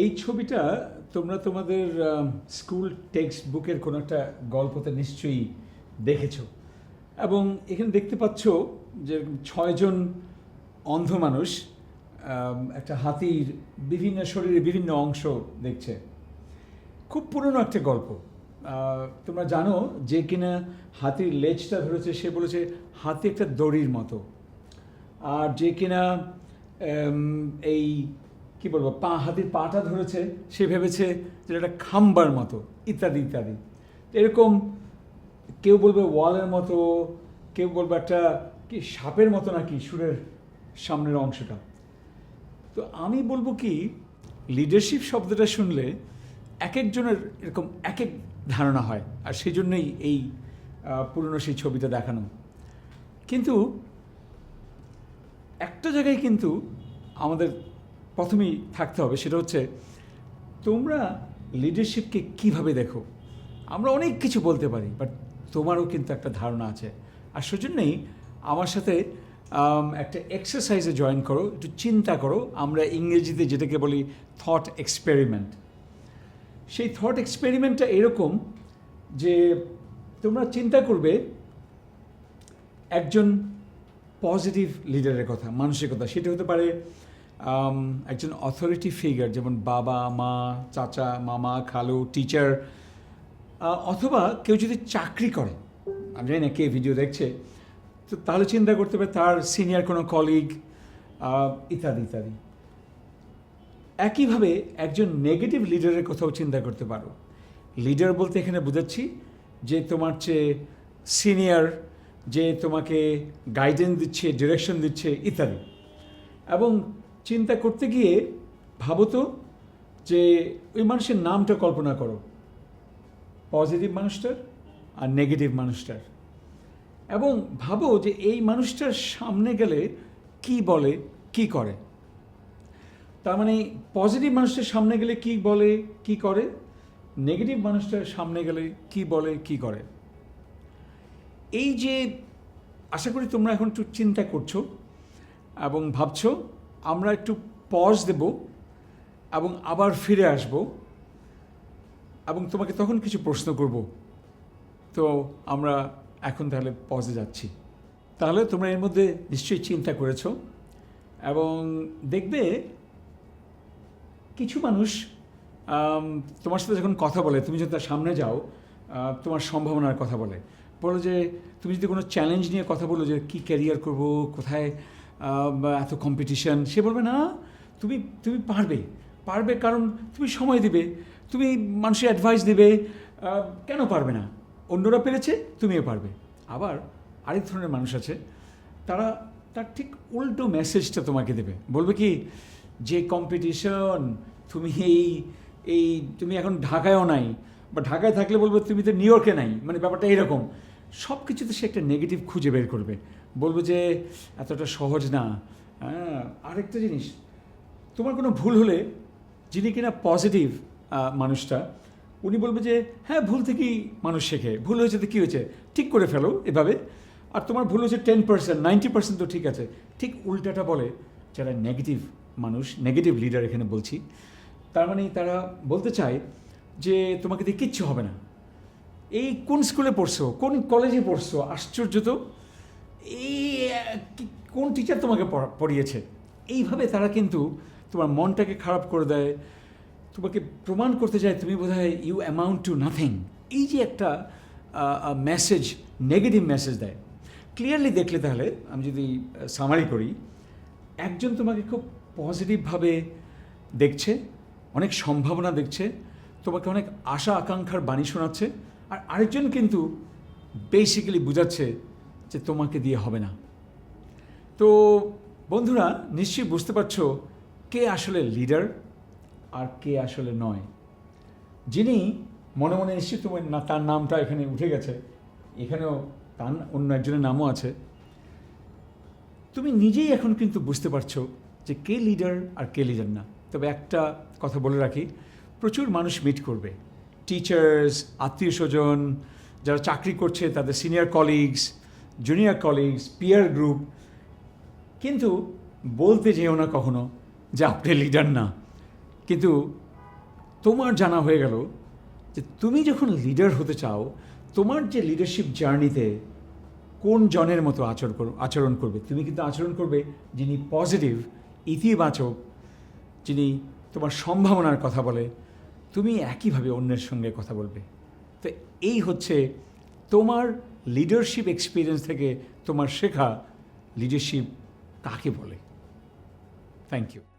এই ছবিটা তোমরা তোমাদের স্কুল টেক্সট বুকের কোনো একটা গল্পতে নিশ্চয়ই দেখেছ। এবং এখানে দেখতে পাচ্ছ যে ছয়জন অন্ধ মানুষ একটা হাতির বিভিন্ন শরীরে বিভিন্ন অংশ দেখছে। খুব পুরনো একটা গল্প। তোমরা জানো যে কিনা হাতির লেজটা ধরেছে, সে বলেছে, হাতি একটা দড়ির মতো। আর যে কিনা এই কি বলব, পা, হাতির পাটা ধরেছে, সে ভেবেছে যে এটা খাম্বার মতো, ইত্যাদি ইত্যাদি। এরকম কেউ বলবে ওয়ালের মতো, কেউ বলবে একটা কি সাপের মতো নাকি সুরের সামনের অংশটা। তো আমি বলব কি লিডারশিপ শব্দটা শুনলে এক একজনের এরকম এক এক ধারণা হয়, আর সেই জন্যই এই পুরনো সেই ছবিটা দেখানো। কিন্তু একটা জায়গায় কিন্তু আমাদের প্রথমেই থাকতে হবে, সেটা হচ্ছে তোমরা লিডারশিপকে কীভাবে দেখো? আমরা অনেক কিছু বলতে পারি বাট তোমারও কিন্তু একটা ধারণা আছে। আর সেজন্যই আমার সাথে একটা এক্সারসাইজে জয়েন করো, একটু চিন্তা করো। আমরা ইংরেজিতে যেটাকে বলি থট এক্সপেরিমেন্ট সেই থট এক্সপেরিমেন্টটা এরকম যে তোমরা চিন্তা করবে একজন পজিটিভ লিডারের কথা মানুষের কথা সেটা হতে পারে একজন অথরিটি ফিগার যেমন বাবা, মা, চাচা, মামা, খালু টিচার অথবা কেউ যদি চাকরি করে, আমি জানি না কে ভিডিও দেখছে, তো তাহলে চিন্তা করতে হবে তার সিনিয়র কোনো কলিগ ইত্যাদি ইত্যাদি। একইভাবে একজন নেগেটিভ লিডারের কথাও চিন্তা করতে পারো। লিডার বলতে এখানে বোঝাচ্ছি যে তোমার চেয়ে সিনিয়র যে তোমাকে গাইডেন্স দিচ্ছে ডিরেকশন দিচ্ছে, ইত্যাদি। এবং চিন্তা করতে গিয়ে ভাবো তো যে ওই মানুষের নামটা কল্পনা করো। পজিটিভ মানুষটার আর নেগেটিভ মানুষটার। এবং ভাবো যে এই মানুষটার সামনে গেলে কি বলে, কি করে? তার মানে পজিটিভ মানুষটার সামনে গেলে কি বলে, কি করে? নেগেটিভ মানুষটার সামনে গেলে কি বলে, কি করে? এই যে আশা করি তোমরা এখন একটু চিন্তা করছ এবং ভাবছ আমরা একটু পজ দেব এবং আবার ফিরে আসব এবং তোমাকে তখন কিছু প্রশ্ন করব। তো আমরা এখন তাহলে পজে যাচ্ছি। তাহলে তোমরা এর মধ্যে নিশ্চয়ই চিন্তা করেছ এবং দেখবে কিছু মানুষ তোমার সাথে যখন কথা বলে, তুমি যদি তার সামনে যাও তোমার সম্ভাবনার কথা বলে। বলো যে, তুমি যদি কোনো চ্যালেঞ্জ নিয়ে কথা বলো যে, কী ক্যারিয়ার করব, কোথায় এত কম্পিটিশন সে বলবে, না, তুমি তুমি পারবে। পারবে কারণ তুমি সময় দিবে, তুমি মানুষের অ্যাডভাইস দেবে। কেন পারবে না? অন্যরা পেরেছে, তুমিও পারবে। আবার আরেক ধরনের মানুষ আছে, তারা, তার ঠিক উল্টো মেসেজটা তোমাকে দেবে। বলবে কি, যে কম্পিটিশন তুমি এই এই, তুমি এখন ঢাকায়ও নাই, বা ঢাকায় থাকলে বলবে তুমি তো নিউ ইয়র্কে নাই। মানে ব্যাপারটা এরকম সব কিছুতে সে একটা নেগেটিভ খুঁজে বের করবে। বলবে যে এতটা সহজ না। হ্যাঁ আরেকটা জিনিস, তোমার কোনো ভুল হলে যিনি কিনা পজিটিভ মানুষটা, উনি বলবে যে হ্যাঁ ভুল থেকেই মানুষ শেখে। ভুল হয়েছে তো কী হয়েছে? ঠিক করে ফেলো এভাবে। আর তোমার ভুল হয়েছে টেন পার্সেন্ট নাইনটি পার্সেন্ট তো ঠিক আছে। ঠিক উল্টাটা বলে যারা নেগেটিভ মানুষ নেগেটিভ লিডার এখানে বলছি, তার মানে তারা বলতে চায় যে, তোমাকে দিয়ে কিচ্ছু হবে না। এই কোন স্কুলে পড়ছো? কোন কলেজে পড়ছো? আশ্চর্য তো। এই কোন টিচার তোমাকে পড়া- পড়িয়েছে? এইভাবে তারা কিন্তু তোমার মনটাকে খারাপ করে দেয়। তোমাকে প্রমাণ করতে চায়, তুমি বোধ হয় ইউ অ্যামাউন্ট টু নাথিং এই যে একটা মেসেজ নেগেটিভ মেসেজ দেয়। ক্লিয়ারলি দেখলে তাহলে, আমি যদি সামারি করি, একজন তোমাকে খুব পজিটিভভাবে দেখছে, অনেক সম্ভাবনা দেখছে, তোমাকে অনেক আশা আকাঙ্ক্ষার বাণী শোনাচ্ছে, আর আরেকজন কিন্তু বেসিক্যালি বোঝাচ্ছে যে তোমাকে দিয়ে হবে না। তো বন্ধুরা, নিশ্চয়ই বুঝতে পারছ কে আসলে লিডার আর কে আসলে নয়। যিনি মনে মনে নিশ্চয়ই তোমার না, তার নামটা এখানে উঠে গেছে। এখানেও তার অন্য একজনের নামও আছে। তুমি নিজেই এখন কিন্তু বুঝতে পারছ যে কে লিডার আর কে লিডার না। তবে একটা কথা বলে রাখি, প্রচুর মানুষ মিট করবে। টিচার্স আত্মীয় স্বজন, যারা চাকরি করছে, তাদের senior colleagues junior colleagues peer group কিন্তু বলতে যেও না কখনো যে আপনি লিডার না। কিন্তু তোমার জানা হয়ে গেল যে তুমি যখন লিডার হতে চাও, তোমার যে লিডারশিপ জার্নিতে কোন জনের মতো আচরণ আচরণ করবে? তুমি কিন্তু আচরণ করবে যিনি পজিটিভ ইতিবাচক, যিনি তোমার সম্ভাবনার কথা বলে, তুমি একইভাবে অন্যের সঙ্গে কথা বলবে। তো এই হচ্ছে তোমার লিডারশিপ এক্সপিরিয়েন্স থেকে তোমার শেখা লিডারশিপ কাকে বলে? Thank you